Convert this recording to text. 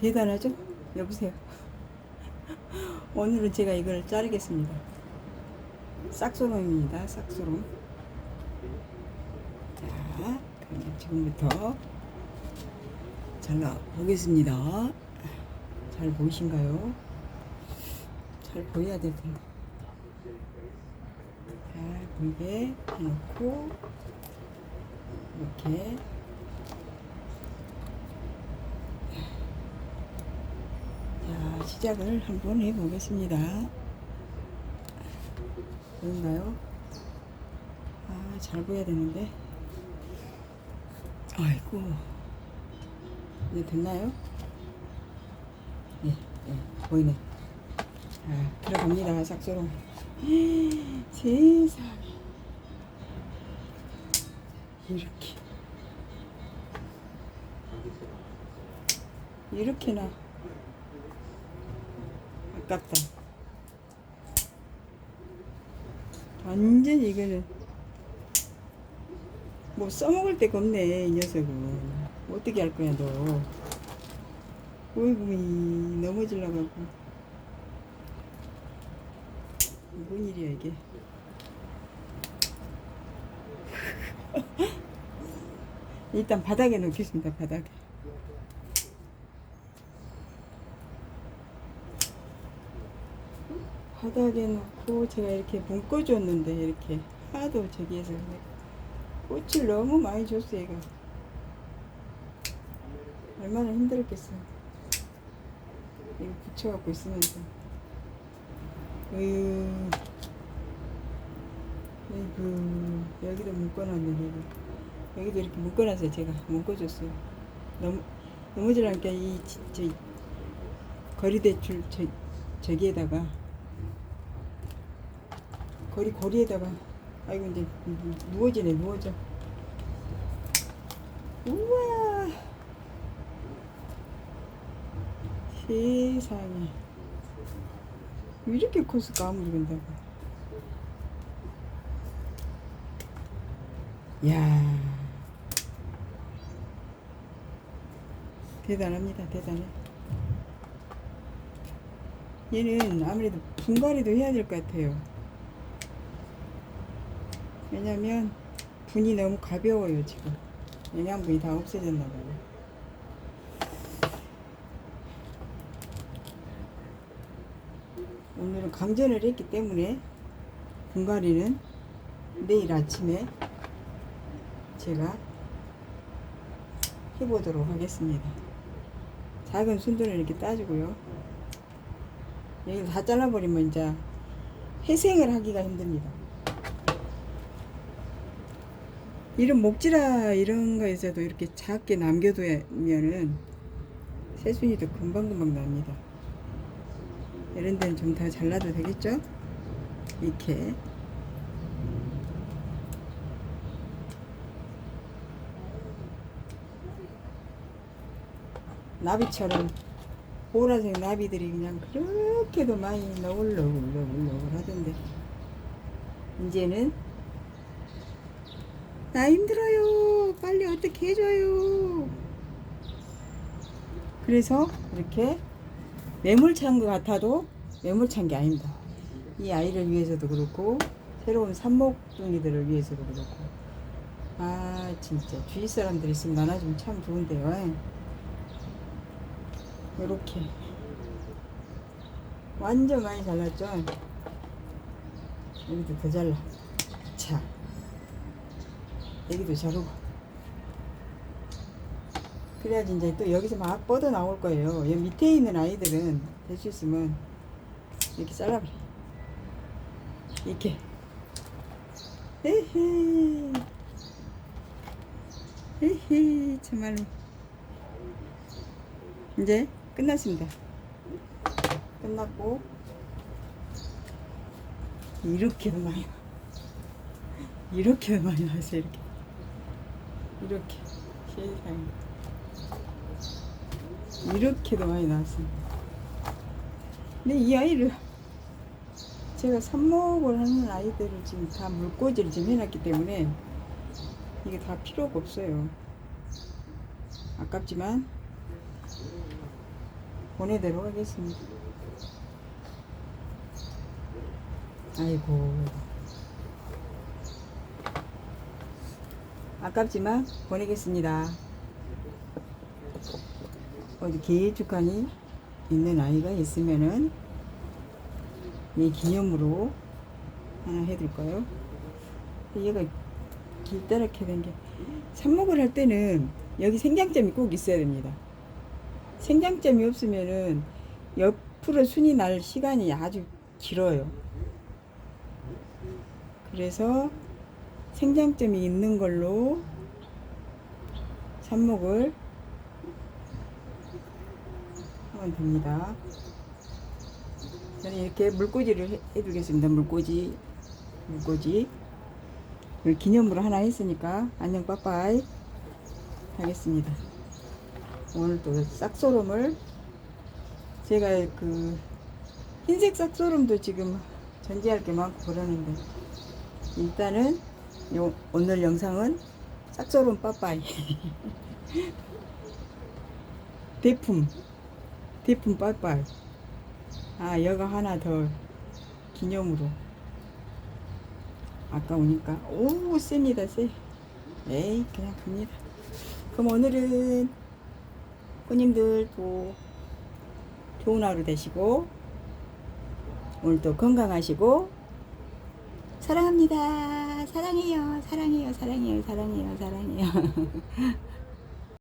대단하죠? 여보세요. 오늘은 제가 이걸 자르겠습니다. 싹소롬입니다. 싹소롬. 자, 그럼 지금부터 잘라 보겠습니다. 잘 보이신가요? 잘 보여야 될 텐데. 잘 보이게 해놓고 이렇게 자, 시작을 한번 해보겠습니다. 보인가요? 아, 잘 보여야 되는데. 아이고. 이제 됐나요? 예, 예, 보이네. 자, 들어갑니다, 싹소로. 세상에. 이렇게. 이렇게나. 아깝다. 완전 이거는 뭐 써먹을 데가 없네 이 녀석은. 어떻게 할 거야 너? 어이구 이 넘어질라고. 뭔 일이야 이게? 일단 바닥에 놓겠습니다 바닥에 바닥에 놓고 제가 이렇게 묶어줬는데 이렇게 하도 저기에서 꽃을 너무 많이 줬어요 이거 얼마나 힘들었겠어요. 이거 붙여갖고 있으면서. 아이고 여기도 묶어놨네 여기 여기도 이렇게 묶어놨어요 제가. 묶어줬어요. 너무 넘어지려니까 이 진짜 거리대출 저, 저기에다가 거리 거리에다가 아이고 이제 누워지네 누워져. 우와! 세상에. 이렇게 컸을까 아무리 근다고? 야. 대단합니다 대단해. 얘는 아무래도 분갈이도 해야 될 것 같아요 왜냐면 분이 너무 가벼워요 지금. 영양분이 다 없어졌나 봐요. 오늘은 강전을 했기 때문에 분갈이는 내일 아침에 제가 해보도록 하겠습니다. 작은 순두를 이렇게 따주고요. 여기 다 잘라버리면 이제 회생을 하기가 힘듭니다 이런 목지라 이런 거에서도 이렇게 작게 남겨두면은 새순이도 금방금방 납니다. 이런 데는 좀 더 잘라도 되겠죠? 이렇게. 나비처럼 보라색 나비들이 그냥 그렇게도 많이 너울너울너울너울 하던데 이제는 나 힘들어요. 빨리 어떻게 해줘요. 그래서 이렇게 매몰찬 것 같아도 매몰찬 게 아닙니다. 이 아이를 위해서도 그렇고 새로운 산목둥이들을 위해서도 그렇고 아 진짜 주위 사람들 있으면 나눠주면 참 좋은데요. 이렇게 완전 많이 잘랐죠. 여기도 더 잘라. 자. 여기도 자르고. 그래야지 이제 또 여기서 막 뻗어 나올 거예요. 여기 밑에 있는 아이들은 될 수 있으면 이렇게 잘라버려. 이렇게. 에헤 에헤 정말로. 이제 끝났습니다. 끝났고. 이렇게도 많이 나 이렇게 많이 나왔어요 이렇게 이렇게 세상에 이렇게도 많이 나왔습니다. 근데 이 아이를 제가 삽목을 하는 아이들을 지금 다 물꽂이를 지금 해놨기 때문에 이게 다 필요가 없어요. 아깝지만 보내도록 하겠습니다. 아이고. 아깝지만 보내겠습니다. 어디 기축한이 있는 아이가 있으면은 이 기념으로 하나 해둘까요? 얘가 길다랗게 된 게 삽목을 할 때는 여기 생장점이 꼭 있어야 됩니다. 생장점이 없으면은 옆으로 순이 날 시간이 아주 길어요. 그래서 생장점이 있는 걸로 삽목을 하면 됩니다. 저는 이렇게 물꽂이를 해- 해두겠습니다. 물꽂이, 물꽂이. 기념으로 하나 했으니까 안녕 빠빠이 하겠습니다. 오늘 또 싹소름을 제가 그 흰색 싹소름도 지금 전지할 게 많고 그러는데 일단은 요 오늘 영상은 싹소름 빠빠이. 대품. 대품 빠빠이. 아 여가 하나 더 기념으로. 아까우니까. 오 셉니다 세 에이 그냥 갑니다. 그럼 오늘은 손님들 또 좋은 하루 되시고 오늘도 건강하시고 사랑합니다 사랑해요 사랑해요 사랑해요 사랑해요 사랑해요